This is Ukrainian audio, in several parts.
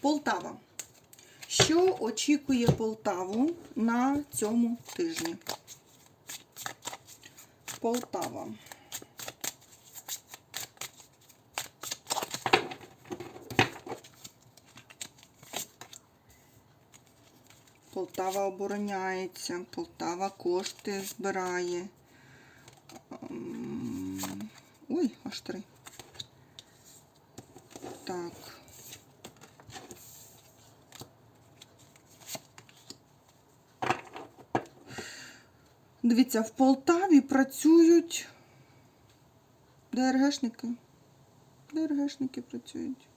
Полтава. Що очікує Полтаву на цьому тижні? Полтава. Полтава обороняється, Полтава кошти збирає. Ем, Ой, аж три. Так. Дивіться, в Полтаві працюють ДРГшники. ДРГшники працюють.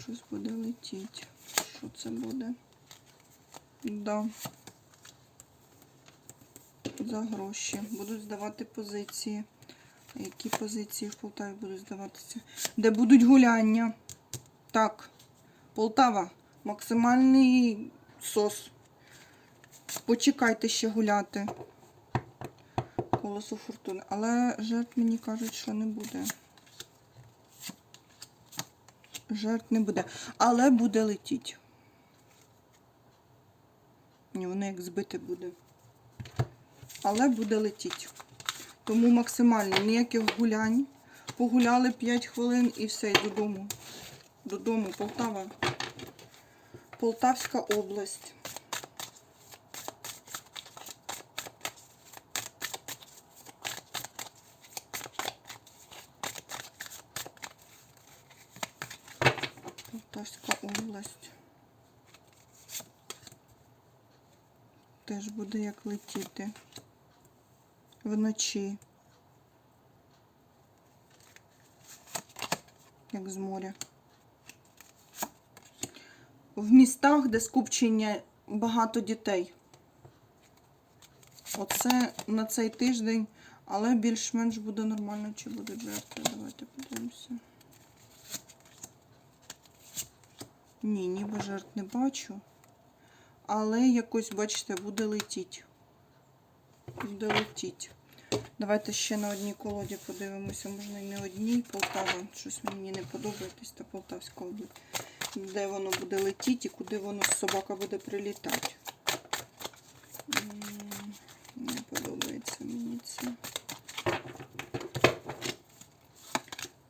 Щось буде летіти. Що це буде? Да. За гроші. Будуть здавати позиції. Які позиції в Полтаві будуть здаватися? Де будуть гуляння? Так. Полтава. Максимальний сос. Почекайте ще гуляти. Колесо фортуни. Але жертв мені кажуть, що не буде. Жертв не буде. Але буде летіть. Ні, воно як збите буде. Але буде летіть. Тому максимально ніяких гулянь. Погуляли 5 хвилин і все, і додому. Додому, Полтава. Полтавська область. Полтавська область. Теж буде як летіти вночі. Як з моря. В містах, де скупчення багато дітей. Оце на цей тиждень, але більш-менш буде нормально, чи будуть жертви. Давайте подивимося. Ні, ніби жертв не бачу. Але якось, бачите, буде летіть. Буде летіть. Давайте ще на одній колоді подивимося. Можна і не одній. Полтава. Щось мені не подобається, та Полтавська область. Де воно буде летіти і куди воно собака буде прилітати. Не подобається мені це.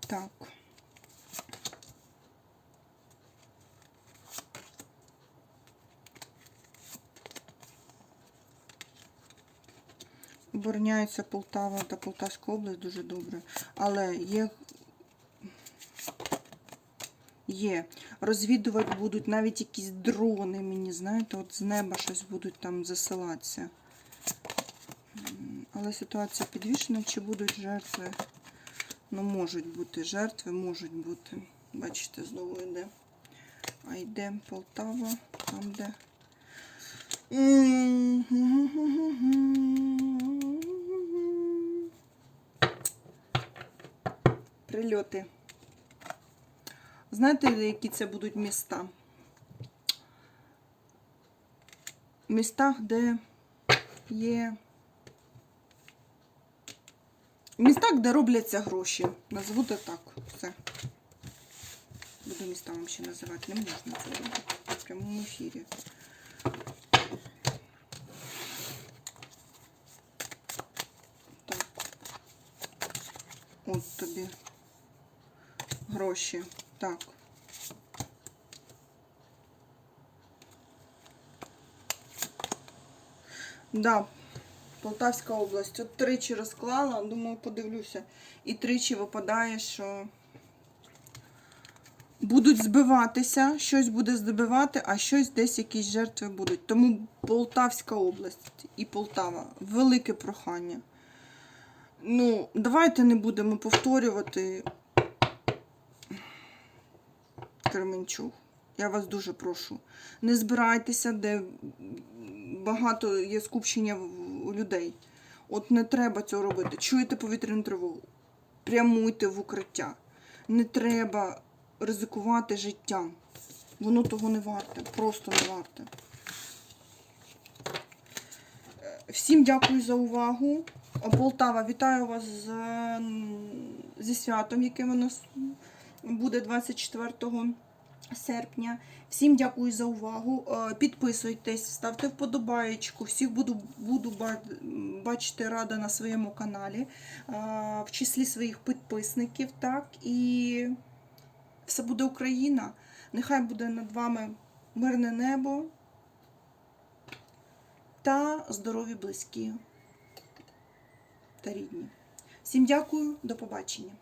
Так. Обороняється Полтава та Полтавська область дуже добре. Але є, є. Розвідувати будуть навіть якісь дрони, мені, знаєте, от з неба щось будуть там засилатися. Але ситуація підвішена, чи будуть жертви? Ну, можуть бути жертви, можуть бути. Бачите, знову йде. А йде Полтава, там де. Прильоти. Знаєте, які це будуть міста? В містах, де є. В містах, де робляться гроші. Назву це так. Все. Буду міста вам ще називати. Не можна це робити. В прямому ефірі. Так. От тобі гроші. Так. Да, Полтавська область. От тричі розклала, думаю, подивлюся. І тричі випадає, що будуть збиватися, щось буде збивати, а щось десь якісь жертви будуть. Тому Полтавська область і Полтава велике прохання. Ну, давайте не будемо повторювати Кременчуг. Я вас дуже прошу. Не збирайтеся, де багато є скупчення людей. От не треба цього робити. Чуєте повітряну тривогу? Прямуйте в укриття. Не треба ризикувати життям. Воно того не варте. Просто не варте. Е, Всім дякую за увагу. Полтава, вітаю вас з, зі святом, яке у нас буде 24 серпня. Всім дякую за увагу. Е, Підписуйтесь, ставте вподобаєчку. Всіх буду, буду бачити рада на своєму каналі, е, в числі своїх підписників. Так, і все буде Україна. Нехай буде над вами мирне небо та здорові близькі та рідні. Всім дякую, до побачення.